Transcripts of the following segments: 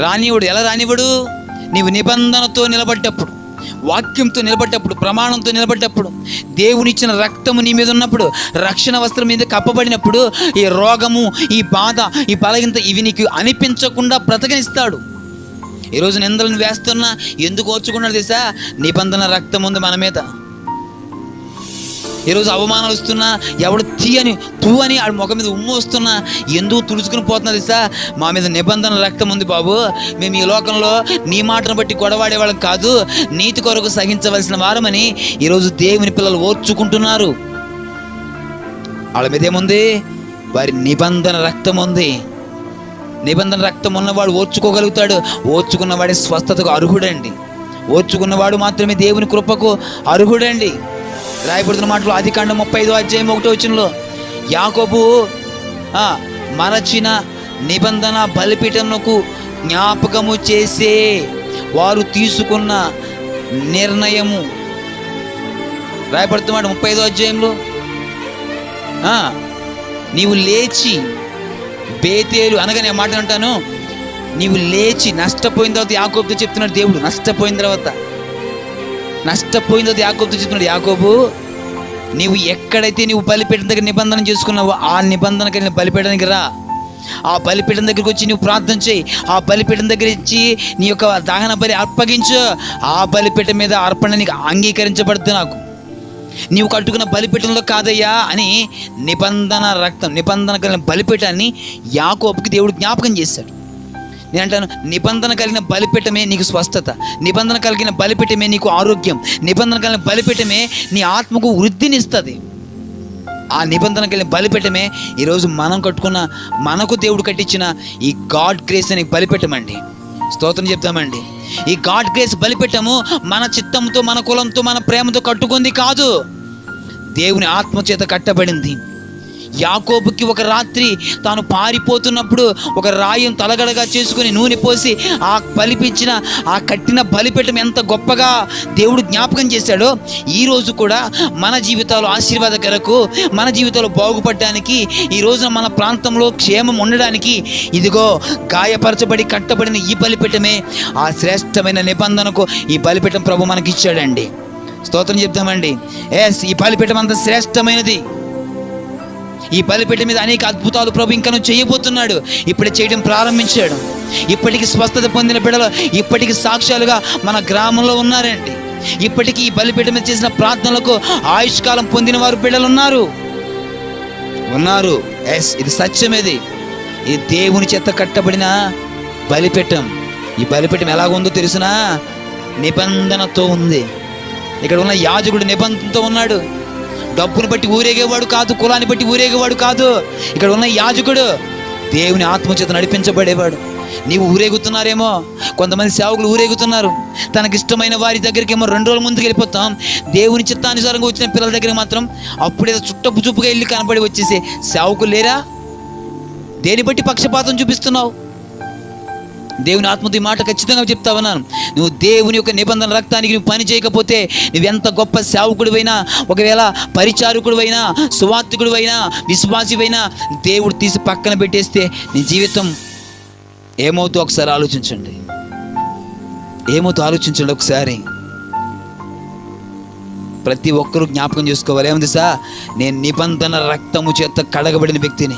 రానివుడు ఎలా రానివుడు? నీవు నిబంధనతో నిలబడ్డప్పుడు వాక్యంతో నిలబడ్డప్పుడు ప్రమాణంతో నిలబడ్డప్పుడు దేవునిచ్చిన రక్తము నీ మీద ఉన్నప్పుడు రక్షణ వస్త్రం మీద కప్పబడినప్పుడు ఈ రోగము ఈ బాధ ఈ బలగింత ఇవి నీకు అనిపించకుండా బ్రతకనిస్తాడు. ఈరోజు నిందలను వేస్తున్నా ఎందుకు ఓర్చుకున్నాడు తెలుసా? నిబంధన రక్తం ఉంది మన మీద. ఈరోజు అవమానాలు వస్తున్నా ఎవడు తీ అని తూ అని ఆడి ముఖం మీద ఉమ్ము వస్తున్నా ఎందుకు తుడుచుకుని పోతున్నా తెలుసా? మా మీద నిబంధన రక్తం ఉంది బాబు. మేము ఈ లోకంలో నీ మాటను బట్టి గొడవాడేవాళ్ళం కాదు నీతి కొరకు సహించవలసిన వారమని ఈరోజు దేవుని పిల్లలు ఓర్చుకుంటున్నారు. వాళ్ళ మీద ఏముంది? వారి నిబంధన రక్తం ఉంది. నిబంధన రక్తం ఉన్నవాడు ఓర్చుకోగలుగుతాడు. ఓర్చుకున్నవాడి స్వస్థతకు అర్హుడండి. ఓర్చుకున్నవాడు మాత్రమే దేవుని కృపకు అర్హుడండి. రాయబడుతున్న మాటలు ఆది ముప్పై ఐదో అధ్యాయం ఒకటో వచ్చినలో యాకోబు మరచిన నిబంధన బలిపీఠంకు జ్ఞాపకము చేసే వారు తీసుకున్న నిర్ణయము. రాయబడుతున్నమాట ముప్పై ఐదో అధ్యాయంలో నీవు లేచి బేతేలు అనగా నేను మాట అంటాను నీవు లేచి నష్టపోయిన తర్వాత యాకోబుతో చెప్తున్నాడు దేవుడు నష్టపోయిన తర్వాత నష్టపోయిందో యాకోబు చూసుకున్నాడు యాకోబు నీవు ఎక్కడైతే నీవు బలిపీఠం దగ్గర నిబంధన చేసుకున్నావో ఆ నిబంధన కలిగిన బలిపీఠానికి రా. ఆ బలిపీఠం దగ్గరికి వచ్చి నువ్వు ప్రార్థన చేయి. ఆ బలిపీఠం దగ్గర ఇచ్చి నీ యొక్క దహన బలి అర్పగించు. ఆ బలిపీఠం మీద అర్పణ నీకు అంగీకరించబడుతుంది నాకు. నీవు కట్టుకున్న బలిపీఠంలో కాదయ్యా అని నిబంధన రక్తం నిబంధన కలిగిన బలిపీఠాన్ని యాకోబుకి దేవుడు జ్ఞాపకం చేశాడు. నేను అంటాను నిబంధన కలిగిన బలిపీఠమే నీకు స్వస్థత. నిబంధన కలిగిన బలిపీఠమే నీకు ఆరోగ్యం. నిబంధన కలిగిన బలిపీఠమే నీ ఆత్మకు వృద్ధినిస్తుంది. ఆ నిబంధన కలిగిన బలిపీఠమే ఈరోజు మనం కట్టుకున్న మనకు దేవుడు కట్టించిన ఈ గాడ్ గ్రేస్ అని బలిపెట్టమండి స్తోత్రం చెప్తామండి ఈ గాడ్ గ్రేస్ బలిపెట్టము మన చిత్తంతో మన కులంతో మన ప్రేమతో కట్టుకుంది కాదు. దేవుని ఆత్మ చేత కట్టబడింది. యాకోబుకి ఒక రాత్రి తాను పారిపోతున్నప్పుడు ఒక రాయం తలగడగా చేసుకుని నూనె పోసి ఆ బలిపించిన ఆ కట్టిన బలిపీఠం ఎంత గొప్పగా దేవుడు జ్ఞాపకం చేశాడో ఈ రోజు కూడా మన జీవితాలు ఆశీర్వాదకరకు మన జీవితాలు బాగుపడడానికి ఈ రోజున మన ప్రాంతంలో క్షేమం ఉండడానికి ఇదిగో గాయపరచబడి కట్టబడిన ఈ బలిపీఠమే ఆ శ్రేష్టమైన నిబంధనకు ఈ బలిపీఠం ప్రభు మనకి ఇచ్చాడండి స్తోత్రం చెప్తామండి. ఎస్ ఈ బలిపీఠం అంత శ్రేష్టమైనది. ఈ బలిపీఠ మీద అనేక అద్భుతాలు ప్రభు ఇంకను చేయబోతున్నాడు. ఇప్పుడే చేయడం ప్రారంభించాడు. ఇప్పటికి స్వస్థత పొందిన బిడ్డలు ఇప్పటికి సాక్ష్యాలుగా మన గ్రామంలో ఉన్నారండి. ఇప్పటికీ ఈ బలిపీఠ మీద చేసిన ప్రార్థనలకు ఆయుష్కాలం పొందిన వారు బిడ్డలు ఉన్నారు. ఉన్నారు. ఎస్ ఇది సత్యం ఇది. దేవుని చేత కట్టబడిన బలిపీఠం. ఈ బలిపీఠం ఎలాగుందో తెలుసునా? నిబంధనతో ఉంది. ఇక్కడ ఉన్న యాజకుడు నిబంధనతో ఉన్నాడు. డబ్బును బట్టి ఊరేగేవాడు కాదు కులాన్ని బట్టి ఊరేగేవాడు కాదు. ఇక్కడ ఉన్న యాజకుడు దేవుని ఆత్మచేత నడిపించబడేవాడు. నీవు ఊరేగుతున్నారేమో కొంతమంది సేవకులు ఊరేగుతున్నారు. తనకిష్టమైన వారి దగ్గరికి ఏమో రెండు రోజుల ముందుకు వెళ్ళిపోతాం. దేవుని చిత్తానుసారంగా వచ్చిన పిల్లల దగ్గరికి మాత్రం అప్పుడేదో చుట్టపు చూపుగా వెళ్ళి కనబడి వచ్చేసే సేవకులు లేరా? దేని బట్టి పక్షపాతం చూపిస్తున్నావు? దేవుని ఆత్మతో మాట ఖచ్చితంగా చెప్తా ఉన్నాను. నువ్వు దేవుని యొక్క నిబంధన రక్తానికి నువ్వు పని చేయకపోతే నువ్వెంత గొప్ప సేవకుడివైనా ఒకవేళ పరిచారకుడివైనా సువార్థకుడివైనా విశ్వాసివైనా దేవుడు తీసి పక్కన పెట్టేస్తే నీ జీవితం ఏమవుతో ఒకసారి ఆలోచించండి. ఏమవుతో ఆలోచించండి ఒకసారి. ప్రతి ఒక్కరూ జ్ఞాపకం చేసుకోవాలి. ఏముంది సార్? నేను నిబంధన రక్తము చేత కడగబడిన వ్యక్తిని.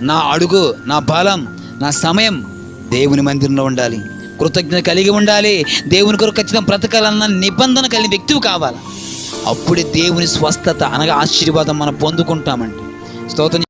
నా అడుగు నా బలం నా సమయం దేవుని మందిరంలో ఉండాలి. కృతజ్ఞత కలిగి ఉండాలి. దేవుని కొరకు ఖచ్చితంగా బ్రతకాలన్న నిబంధన కలిగిన వ్యక్తివి కావాలి? అప్పుడే దేవుని స్వస్థత అనగా ఆశీర్వాదం మనం పొందుకుంటామండి. స్తోత్రం